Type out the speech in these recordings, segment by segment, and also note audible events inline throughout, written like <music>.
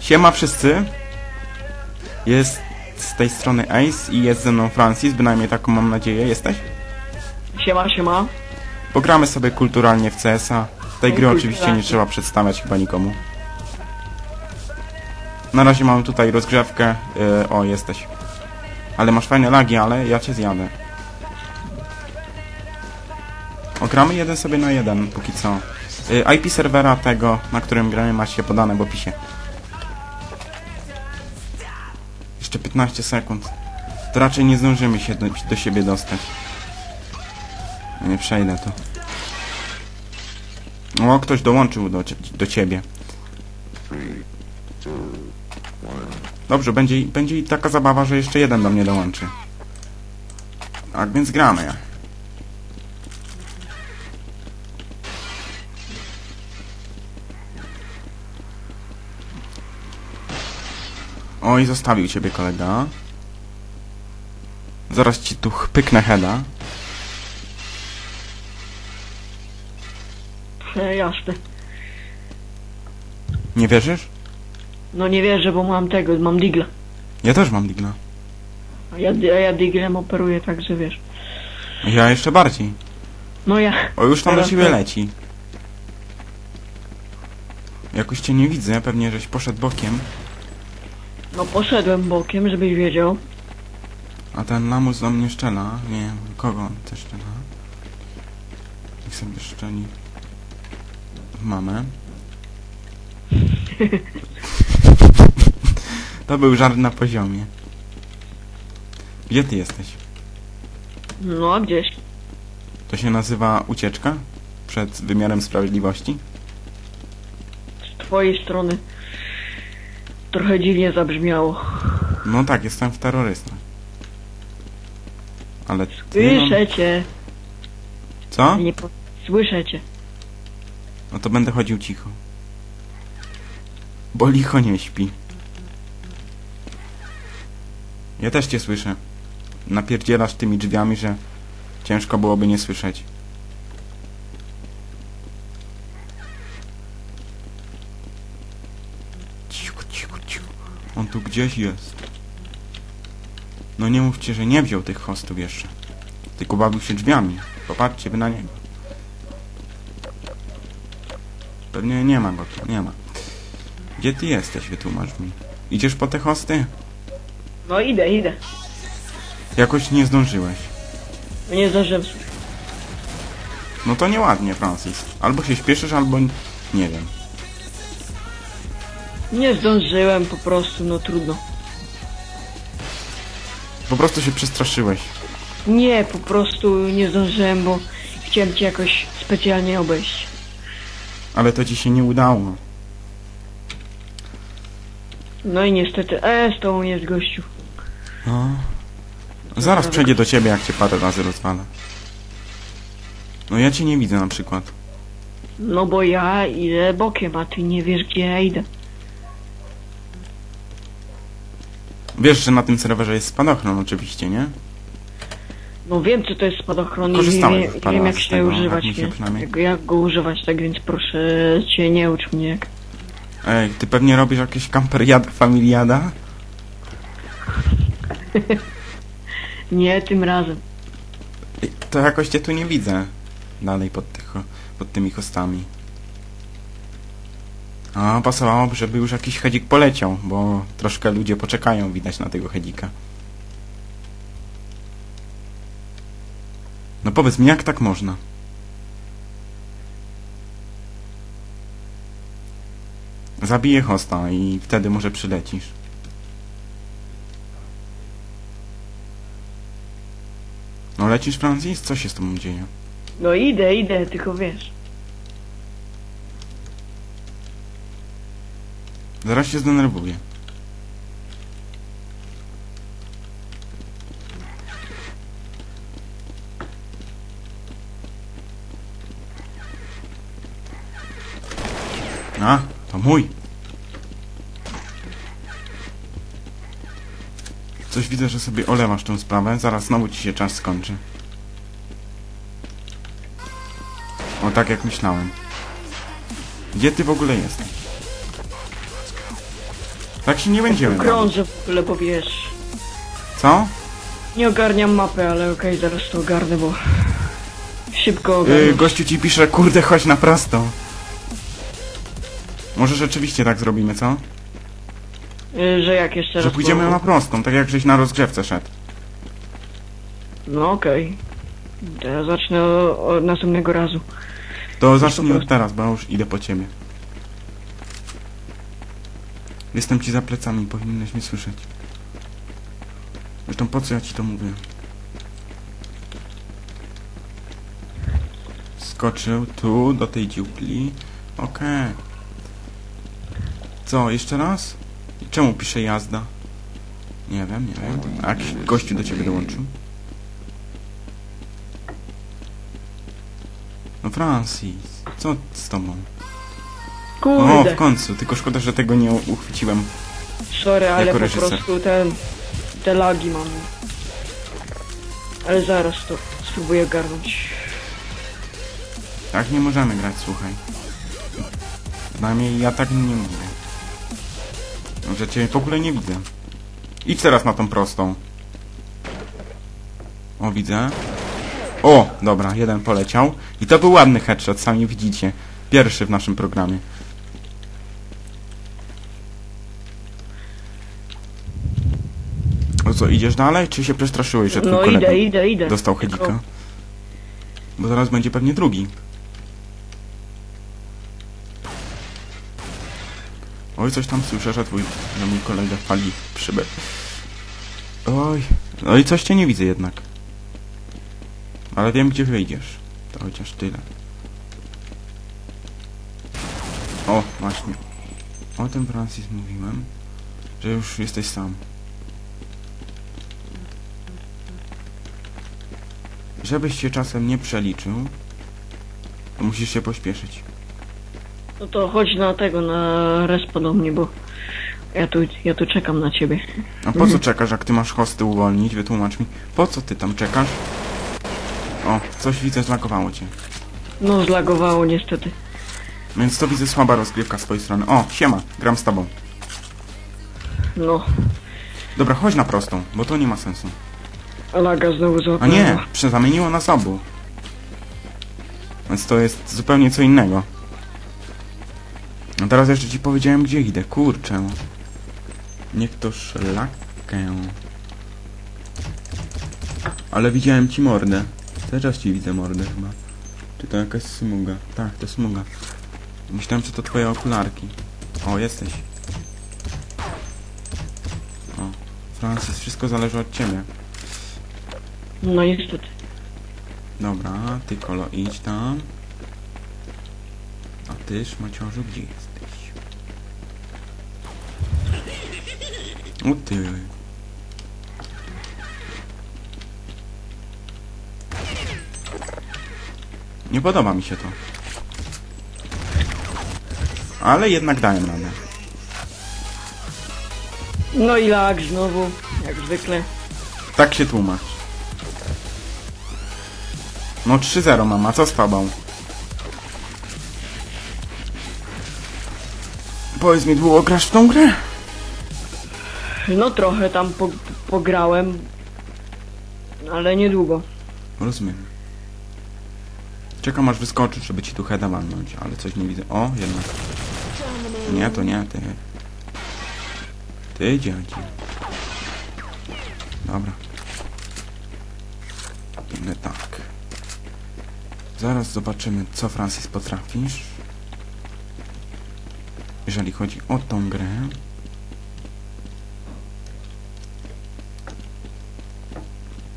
Siema wszyscy. Jest z tej strony Ace i jest ze mną Francis, bynajmniej taką mam nadzieję. Jesteś? Siema, siema. Pogramy sobie kulturalnie w CS-a. Tej gry oczywiście nie trzeba przedstawiać chyba nikomu. Na razie mamy tutaj rozgrzewkę. Yy, o, jesteś. Ale masz fajne lagi, ale ja cię zjadę. Ogramy jeden sobie na jeden, póki co. Yy, IP serwera tego, na którym gramy, macie podane w opisie. Jeszcze 15 sekund. To raczej nie zdążymy się do, do siebie dostać. Nie przejdę to. O, ktoś dołączył do, do ciebie. Dobrze, będzie, będzie taka zabawa, że jeszcze jeden do mnie dołączy. Tak więc gramy. Oj, zostawił ciebie kolega. Zaraz ci tu pyknę heada. E, jasne. Nie wierzysz? No nie wierzę, bo mam tego, mam digla. Ja też mam digla. A ja, a ja diglem operuję, także wiesz. Ja jeszcze bardziej. No ja. O, już tam do ciebie to- leci. Jakoś cię nie widzę, pewnie żeś poszedł bokiem. No poszedłem bokiem, żebyś wiedział. A ten lamus do mnie szczela. Nie wiem, kogo on też szczela. Niech sobie szczeli. Mamę. <laughs> to był żart na poziomie. Gdzie ty jesteś? No gdzieś. To się nazywa ucieczka? Przed wymiarem sprawiedliwości? Z twojej strony. Trochę dziwnie zabrzmiało. No tak, jestem w terrorystach. Ale ty... Słyszę cię. co? Nie po... Słyszę cię. No to będę chodził cicho. Bo licho nie śpi. Ja też cię słyszę. Napierdzielasz tymi drzwiami, że ciężko byłoby nie słyszeć. On tu gdzieś jest. No nie mówcie, że nie wziął tych hostów jeszcze. Tylko bawił się drzwiami. Popatrzcie wy na niego. Pewnie nie ma go tu, nie ma. Gdzie ty jesteś, wytłumacz mi. Idziesz po te hosty? No idę, idę. Jakoś nie zdążyłeś. No nie zdążyłem. No to nieładnie, Francis. Albo się śpieszysz, albo... nie wiem. Nie zdążyłem po prostu, no trudno. Po prostu się przestraszyłeś. Nie, po prostu nie zdążyłem, bo chciałem cię jakoś specjalnie obejść. Ale to ci się nie udało. No i niestety, e, z tobą jest gościu. No. Zaraz przejdzie do ciebie, jak cię parę razy rozwala. No ja cię nie widzę na przykład. No bo ja idę bokiem, a ty nie wiesz gdzie ja idę. Wiesz, że na tym serwerze jest spadochron oczywiście, nie? No wiem co to jest spadochron i wiem, parę wiem jak razy z się tego, używać, jak mi się nie? przynajmniej- Jak, jak go używać, tak więc proszę cię nie ucz mnie jak. Ej, ty pewnie robisz jakieś kamperiada, familiada? <laughs> Nie, tym razem. Ej, To jakoś cię tu nie widzę. Dalej pod, tych, pod tymi hostami. A, pasowałoby, żeby już jakiś hedzik poleciał, bo troszkę ludzie poczekają, widać, na tego hedzika. No powiedz mi, jak tak można? Zabiję hosta i wtedy może przylecisz. No lecisz, Francis? Co się z tobą dzieje? No idę, idę, tylko wiesz. Zaraz się zdenerwuję. A, to mój. Coś widzę, że sobie olewasz tę sprawę. Zaraz znowu ci się czas skończy. O, tak jak myślałem. Gdzie ty w ogóle jesteś? Tak się nie będziemy. Krążę w ogóle, bo wiesz... Co? Nie ogarniam mapy, ale okej, zaraz to ogarnę, bo... Szybko ogarnę. Yy, gościu ci pisze, kurde, chodź na prosto. Może rzeczywiście tak zrobimy, co? Yy, że jak jeszcze Że raz... pójdziemy na prostą, tak jak żeś na rozgrzewce szedł. No okej. To ja zacznę o, od następnego razu. To zacznij od teraz, bo ja już idę po ciebie. Jestem ci za plecami, powinieneś mnie słyszeć. Zresztą po co ja ci to mówię? Skoczył tu, do tej dziupli. Okej. Co, jeszcze raz? Czemu pisze jazda? Nie wiem, nie wiem. A jakiś gościu do ciebie dołączył? No Francis, co z tobą? O, Kurde, w końcu, tylko szkoda, że tego nie uchwyciłem. sorry, ale po reżyser. prostu ten... Te lagi mam. Ale zaraz to spróbuję ogarnąć. Tak nie możemy grać, słuchaj. Przynajmniej ja tak nie mówię. Że cię w ogóle nie widzę. Idź teraz na tą prostą. O, widzę. O, dobra, jeden poleciał. I to był ładny headshot, sami widzicie. Pierwszy w naszym programie. Co, idziesz dalej, czy się przestraszyłeś, że twój No kolega idę, idę, idę. dostał Tylko- hedzika? Bo zaraz będzie pewnie drugi. Oj, coś tam słyszę, że twój, że mój kolega pali szybę. Oj, no i coś cię nie widzę jednak. Ale wiem, gdzie wyjdziesz. To chociaż tyle. O, właśnie. O tym Francis mówiłem, że już jesteś sam. Żebyś się czasem nie przeliczył, to musisz się pośpieszyć. No to chodź na tego, na respa do mnie, bo... Ja tu, ja tu czekam na ciebie. A po co czekasz, jak ty masz hosty uwolnić? Wytłumacz mi. Po co ty tam czekasz? O, coś widzę, zlagowało cię. No zlagowało niestety. Więc to widzę słaba rozgrywka z twojej strony. O, siema, gram z tobą. No, Dobra, chodź na prostą, bo to nie ma sensu. Laga znowu A złapała. nie, przezamieniło nas obu. Więc to jest zupełnie co innego. A teraz jeszcze ci powiedziałem, gdzie idę. Kurczę. Niech to szlakę. Ale widziałem ci mordę. Teraz ci widzę mordę chyba. Czy to jakaś smuga? Tak, to smuga. Myślałem, że to twoje okularki. O, jesteś. O, Francis, wszystko zależy od ciebie. No niestety. Dobra, ty kolo idź tam. A ty, szmaciorzu, gdzie jesteś? O ty. Nie podoba mi się to. Ale jednak dałem radę. No i lag znowu, jak zwykle. Tak się tłumacz. No 3-0 mama, co z tobą? Powiedz mi, długo grasz w tą grę? No trochę tam po, pograłem. Ale niedługo. Rozumiem. Czekam aż wyskoczy, żeby ci tu heada walnąć, ale coś nie widzę. O, jednak. Nie, to nie, ty. Ty, dziadzie. Dobra. Inne tak. Zaraz zobaczymy, co Francis potrafisz. Jeżeli chodzi o tą grę.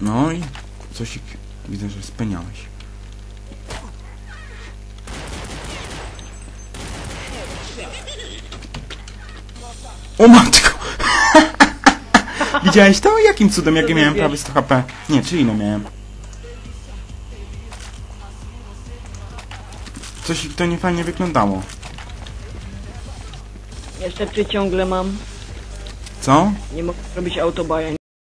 No i coś widzę, że spełniałeś. O matko! <laughs> Widziałeś to? Jakim cudem, jak ja miałem prawie 100 HP? Nie, czy ile miałem? Coś to nie fajnie wyglądało. Niestety ciągle mam. Co? Nie mogę robić autobaja.